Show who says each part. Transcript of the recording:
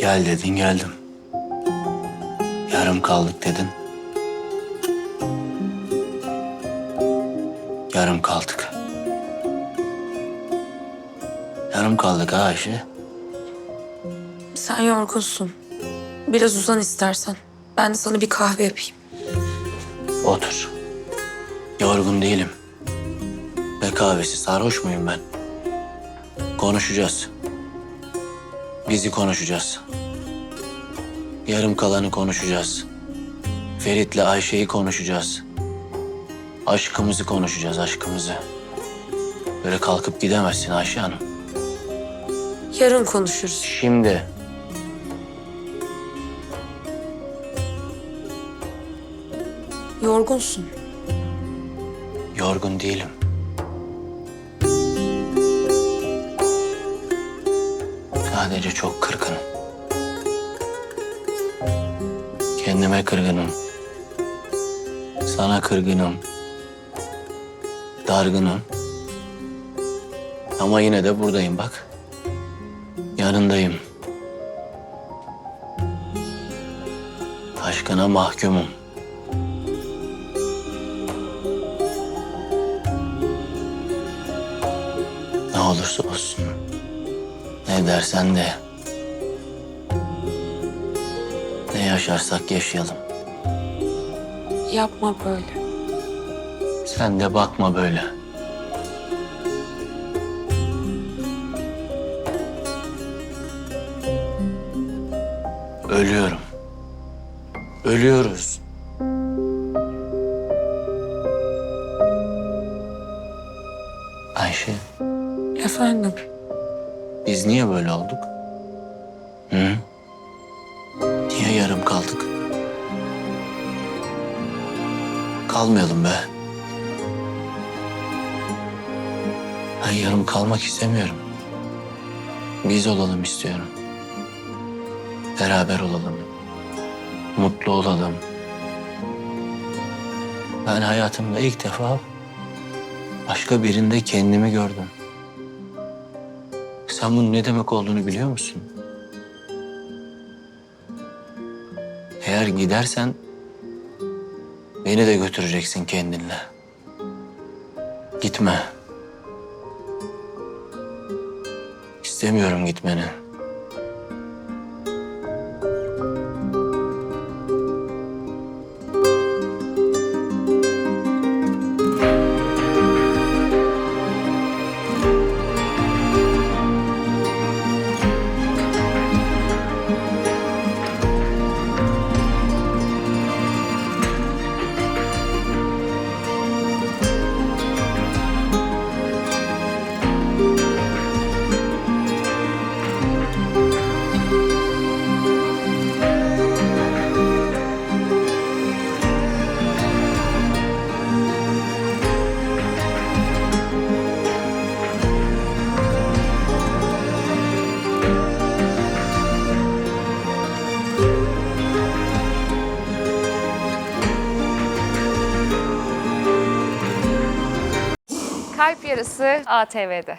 Speaker 1: Gel dedin geldim. Yarım kaldık dedin. Yarım kaldık. Yarım kaldık ha Ayşe.
Speaker 2: Sen yorgunsun. Biraz uzan istersen. Ben de sana bir kahve yapayım.
Speaker 1: Otur. Yorgun değilim. Ne kahvesi sarhoş muyum ben? Konuşacağız. Bizi konuşacağız. Yarım kalanı konuşacağız. Ferit'le Ayşe'yi konuşacağız. Aşkımızı konuşacağız, aşkımızı. Böyle kalkıp gidemezsin Ayşe Hanım.
Speaker 2: Yarın konuşuruz.
Speaker 1: Şimdi.
Speaker 2: Yorgunsun.
Speaker 1: Yorgun değilim. Sadece çok kırgınım. Kendime kırgınım. Sana kırgınım. Dargınım. Ama yine de buradayım bak. Yanındayım. Aşkına mahkumum. Olursa olsun. Ne dersen de. Ne yaşarsak yaşayalım.
Speaker 2: Yapma böyle.
Speaker 1: Sen de bakma böyle. Ölüyorum. Ölüyoruz. Ayşe,
Speaker 2: Efendim.
Speaker 1: biz niye böyle olduk? Hı? Niye yarım kaldık? Kalmayalım be. Ben yarım kalmak istemiyorum. Biz olalım istiyorum. Beraber olalım. Mutlu olalım. Ben hayatımda ilk defa başka birinde kendimi gördüm. Sen bunun ne demek olduğunu biliyor musun? Eğer gidersen beni de götüreceksin kendinle. Gitme. İstemiyorum gitmeni.
Speaker 3: Yarısı ATV'de.